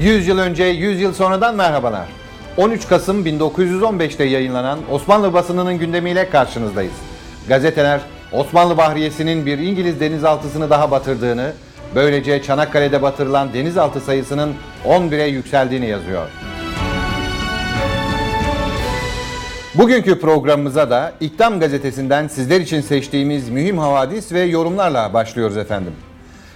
100 yıl önce 100 yıl sonradan merhabalar. 13 Kasım 1915'te yayınlanan Osmanlı basınının gündemiyle karşınızdayız. Gazeteler Osmanlı Bahriyesi'nin bir İngiliz denizaltısını daha batırdığını, böylece Çanakkale'de batırılan denizaltı sayısının 11'e yükseldiğini yazıyor. Bugünkü programımıza da İktam gazetesinden sizler için seçtiğimiz mühim havadis ve yorumlarla başlıyoruz efendim.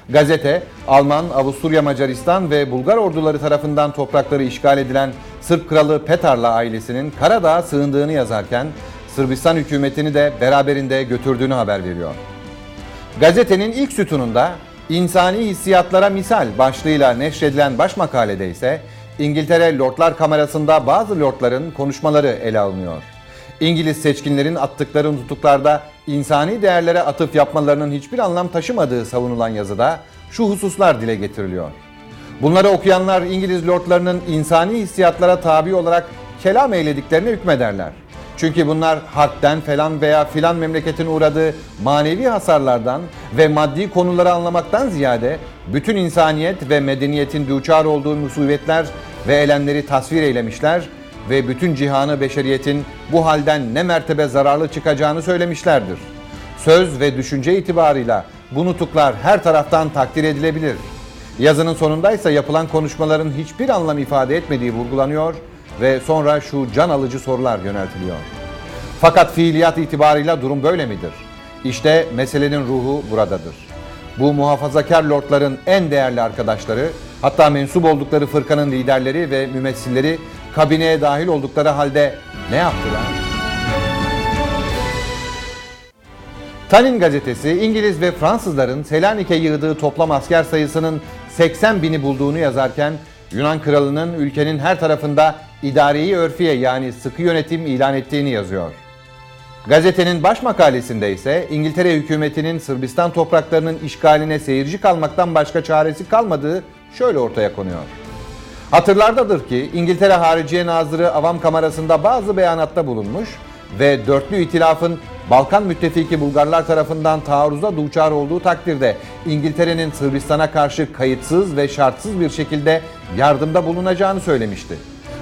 Gazete, Alman, Avusturya, Macaristan ve Bulgar orduları tarafından toprakları işgal edilen Sırp kralı Petarla ailesinin Karadağ'a sığındığını yazarken Sırbistan hükümetini de beraberinde götürdüğünü haber veriyor. Gazetenin ilk sütununda insani hissiyatlara misal başlığıyla neşredilen baş makalede ise İngiltere Lordlar Kamerası'nda bazı lordların konuşmaları ele alınıyor. İngiliz seçkinlerin attıkları nutuklarda insani değerlere atıf yapmalarının hiçbir anlam taşımadığı savunulan yazıda şu hususlar dile getiriliyor. Bunları okuyanlar İngiliz lordlarının insani hissiyatlara tabi olarak kelam eylediklerine hükmederler. Çünkü bunlar harpten falan veya filan memleketin uğradığı manevi hasarlardan ve maddi konuları anlamaktan ziyade bütün insaniyet ve medeniyetin duçar olduğu musibetler ve elemleri tasvir eylemişler ve bütün cihanı beşeriyetin bu halden ne mertebe zararlı çıkacağını söylemişlerdir. Söz ve düşünce itibarıyla bu nutuklar her taraftan takdir edilebilir. Yazının sonundaysa yapılan konuşmaların hiçbir anlam ifade etmediği vurgulanıyor ve sonra şu can alıcı sorular yöneltiliyor. Fakat fiiliyat itibarıyla durum böyle midir? İşte meselenin ruhu buradadır. Bu muhafazakar lordların en değerli arkadaşları, hatta mensup oldukları fırkanın liderleri ve mümessilleri kabineye dahil oldukları halde ne yaptılar? Tanin gazetesi İngiliz ve Fransızların Selanik'e yığdığı toplam asker sayısının 80 bini bulduğunu yazarken Yunan kralının ülkenin her tarafında idareyi örfiye yani sıkı yönetim ilan ettiğini yazıyor. Gazetenin baş makalesinde ise İngiltere hükümetinin Sırbistan topraklarının işgaline seyirci kalmaktan başka çaresi kalmadığı şöyle ortaya konuyor. Hatırlardadır ki İngiltere Hariciye Nazırı Avam Kamerası'nda bazı beyanatta bulunmuş ve dörtlü itilafın Balkan müttefiki Bulgarlar tarafından taarruza duçar olduğu takdirde İngiltere'nin Sırbistan'a karşı kayıtsız ve şartsız bir şekilde yardımda bulunacağını söylemişti.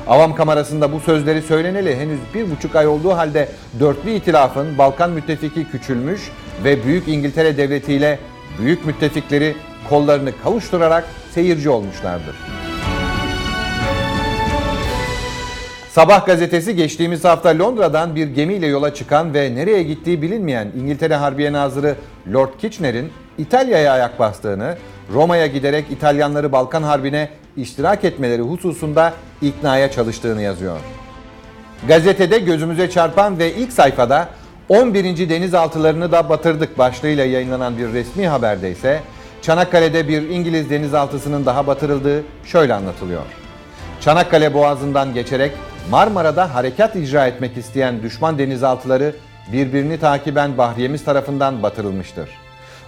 Avam kamerasında bu sözleri söyleneli henüz bir buçuk ay olduğu halde dörtlü itilafın Balkan müttefiki küçülmüş ve Büyük İngiltere Devleti ile büyük müttefikleri kollarını kavuşturarak seyirci olmuşlardır. Sabah gazetesi geçtiğimiz hafta Londra'dan bir gemiyle yola çıkan ve nereye gittiği bilinmeyen İngiltere Harbiye Nazırı Lord Kitchener'in İtalya'ya ayak bastığını, Roma'ya giderek İtalyanları Balkan Harbi'ne iştirak etmeleri hususunda iknaya çalıştığını yazıyor. Gazetede gözümüze çarpan ve ilk sayfada 11. denizaltılarını da batırdık başlığıyla yayınlanan bir resmi haberde ise Çanakkale'de bir İngiliz denizaltısının daha batırıldığı şöyle anlatılıyor. Çanakkale Boğazı'ndan geçerek Marmara'da harekat icra etmek isteyen düşman denizaltıları birbirini takiben Bahriyemiz tarafından batırılmıştır.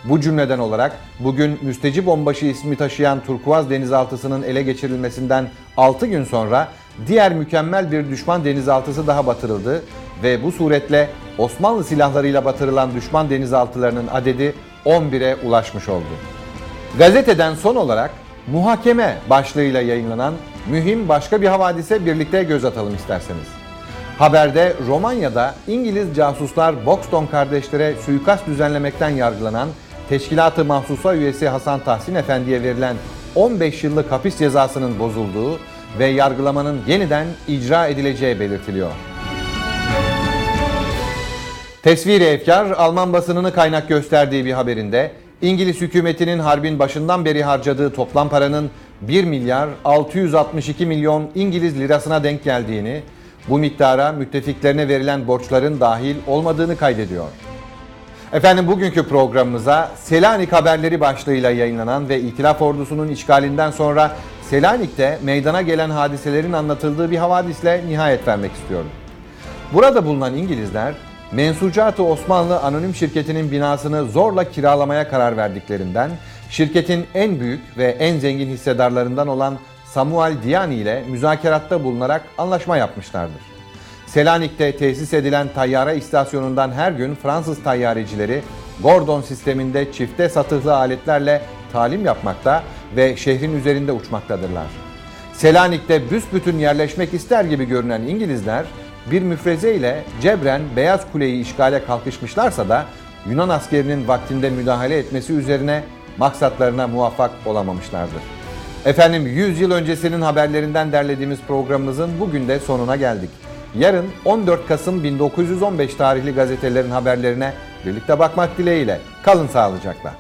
Bu cümleden olarak bugün Müstecip Onbaşı ismi taşıyan Turkuaz denizaltısının ele geçirilmesinden 6 gün sonra diğer mükemmel bir düşman denizaltısı daha batırıldı ve bu suretle Osmanlı silahlarıyla batırılan düşman denizaltılarının adedi 11'e ulaşmış oldu. Gazeteden son olarak muhakeme başlığıyla yayınlanan mühim başka bir havadise birlikte göz atalım isterseniz. Haberde Romanya'da İngiliz casuslar Boxton kardeşlere suikast düzenlemekten yargılanan Teşkilat-ı Mahsusa üyesi Hasan Tahsin Efendi'ye verilen 15 yıllık hapis cezasının bozulduğu ve yargılamanın yeniden icra edileceği belirtiliyor. Tesviri efkar Alman basınını kaynak gösterdiği bir haberinde İngiliz hükümetinin harbin başından beri harcadığı toplam paranın 1 milyar 662 milyon İngiliz lirasına denk geldiğini, bu miktara müttefiklerine verilen borçların dahil olmadığını kaydediyor. Efendim bugünkü programımıza Selanik haberleri başlığıyla yayınlanan ve İtilaf ordusunun işgalinden sonra Selanik'te meydana gelen hadiselerin anlatıldığı bir havadisle nihayet vermek istiyorum. Burada bulunan İngilizler Mensucat-ı Osmanlı Anonim Şirketi'nin binasını zorla kiralamaya karar verdiklerinden şirketin en büyük ve en zengin hissedarlarından olan Samuel Diani ile müzakeratta bulunarak anlaşma yapmışlardır. Selanik'te tesis edilen tayyara istasyonundan her gün Fransız tayyarecileri Gordon sisteminde çifte satıhlı aletlerle talim yapmakta ve şehrin üzerinde uçmaktadırlar. Selanik'te büsbütün yerleşmek ister gibi görünen İngilizler bir müfreze ile cebren Beyaz Kule'yi işgale kalkışmışlarsa da Yunan askerinin vaktinde müdahale etmesi üzerine maksatlarına muvaffak olamamışlardır. Efendim 100 yıl öncesinin haberlerinden derlediğimiz programımızın bugün de sonuna geldik. Yarın 14 Kasım 1915 tarihli gazetelerin haberlerine birlikte bakmak dileğiyle. Kalın sağlıcakla.